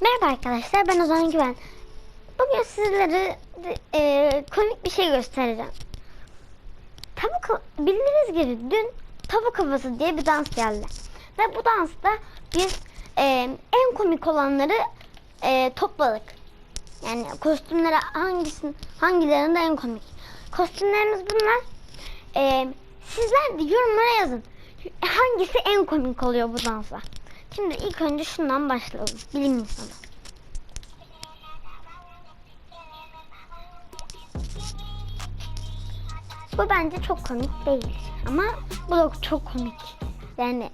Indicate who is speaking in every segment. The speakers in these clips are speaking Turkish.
Speaker 1: Merhaba arkadaşlar ben Ozan Güven. Bugün sizlere e, komik bir şey göstereceğim. Tavuk bildiğiniz gibi dün tavuk havası diye bir dans geldi. Ve bu dansta biz e, en komik olanları e, topladık. Yani kostümleri hangisinin hangilerinde en komik. Kostümlerimiz bunlar. E, sizler de yorumlara yazın. Hangisi en komik oluyor bu dansa? Şimdi ilk önce şundan başlayalım. Bilim insanı. Bu bence çok komik değil. Ama da çok komik. Yani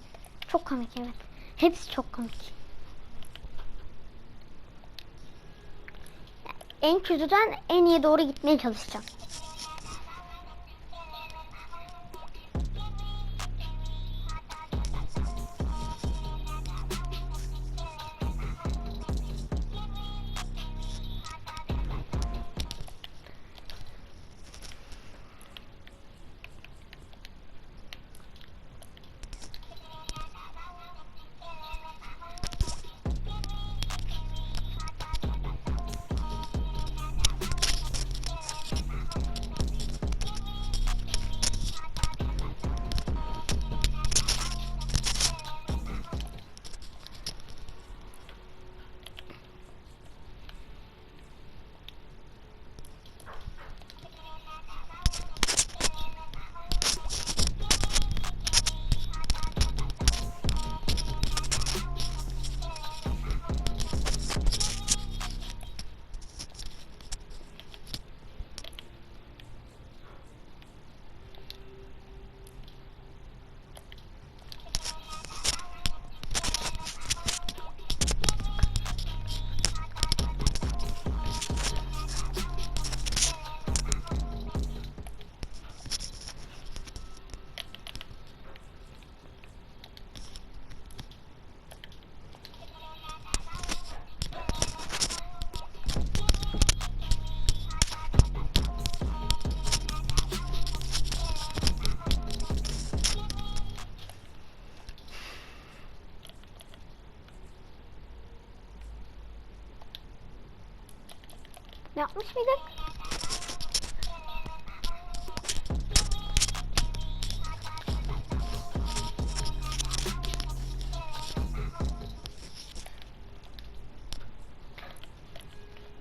Speaker 1: çok komik evet. Hepsi çok komik. En kötüden en iyi doğru gitmeye çalışacağım. Yapmış mıydık?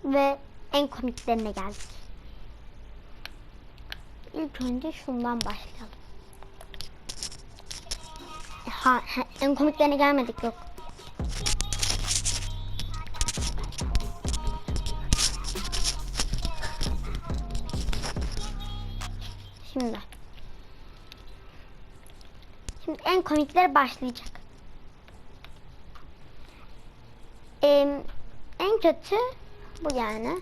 Speaker 1: Ve en komiklerine geldik. İlk önce şundan başlayalım. Ha, en komiklerine gelmedik yok. Şimdi. Şimdi en komikler başlayacak. Ee, en kötü bu yani.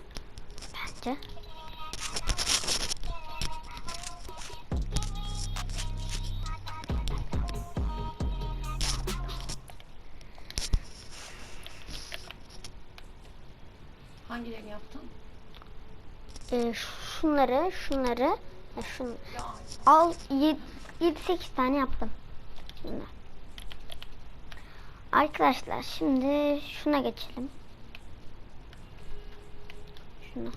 Speaker 1: Bence.
Speaker 2: Hangilerini yaptın?
Speaker 1: Ee, şunları, şunları, ya şun,
Speaker 2: Ya
Speaker 1: al 7-8 tane yaptım. Şimdi. Arkadaşlar şimdi şuna geçelim. Şuna.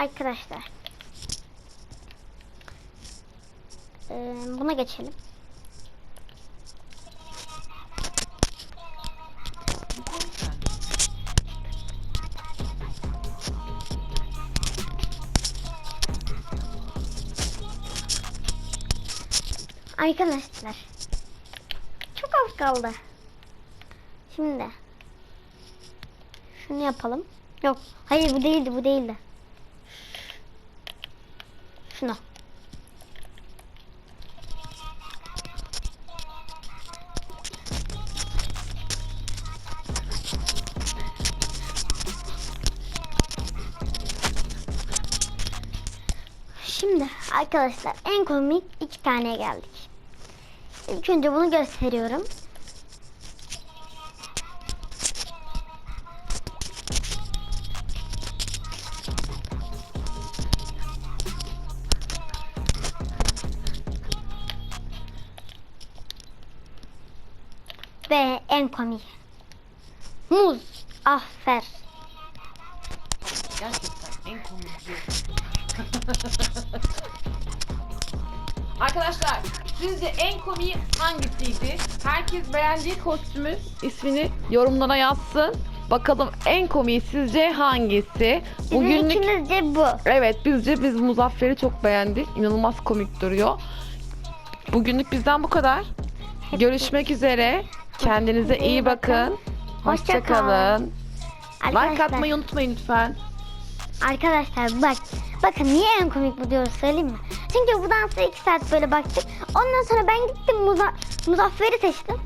Speaker 1: Arkadaşlar. Ee, buna geçelim. Arkadaşlar. Çok az kaldı. Şimdi. Şunu yapalım. Yok. Hayır bu değildi bu değildi. Şunu. Şimdi arkadaşlar en komik iki tane geldik. İlk önce bunu gösteriyorum. Ve en komik. Muz. Afer.
Speaker 2: Gerçekten en komik. Arkadaşlar sizce en komiği hangisiydi? Herkes beğendiği kostümün ismini yorumlara yazsın. Bakalım en komiği sizce hangisi?
Speaker 1: Bizim
Speaker 2: Bugünlük
Speaker 1: ikimizce bu.
Speaker 2: Evet bizce biz Muzaffer'i çok beğendik. İnanılmaz komik duruyor. Bugünlük bizden bu kadar. Görüşmek üzere. Kendinize iyi bakın.
Speaker 1: Hoşça
Speaker 2: Hoşça kalın. Like
Speaker 1: Arkadaşlar,
Speaker 2: atmayı unutmayın lütfen.
Speaker 1: arkadaşlar bak. Bakın niye en komik bu diyoruz söyleyeyim mi? Çünkü bu dansa iki saat böyle baktık. Ondan sonra ben gittim Muza Muzaffer'i seçtim.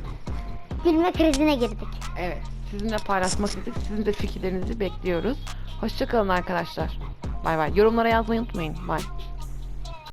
Speaker 1: Gülme krizine girdik.
Speaker 2: Evet. Sizinle paylaşmak istedik. Sizin de fikirlerinizi bekliyoruz. Hoşça kalın arkadaşlar. Bay bay. Yorumlara yazmayı unutmayın. Bay.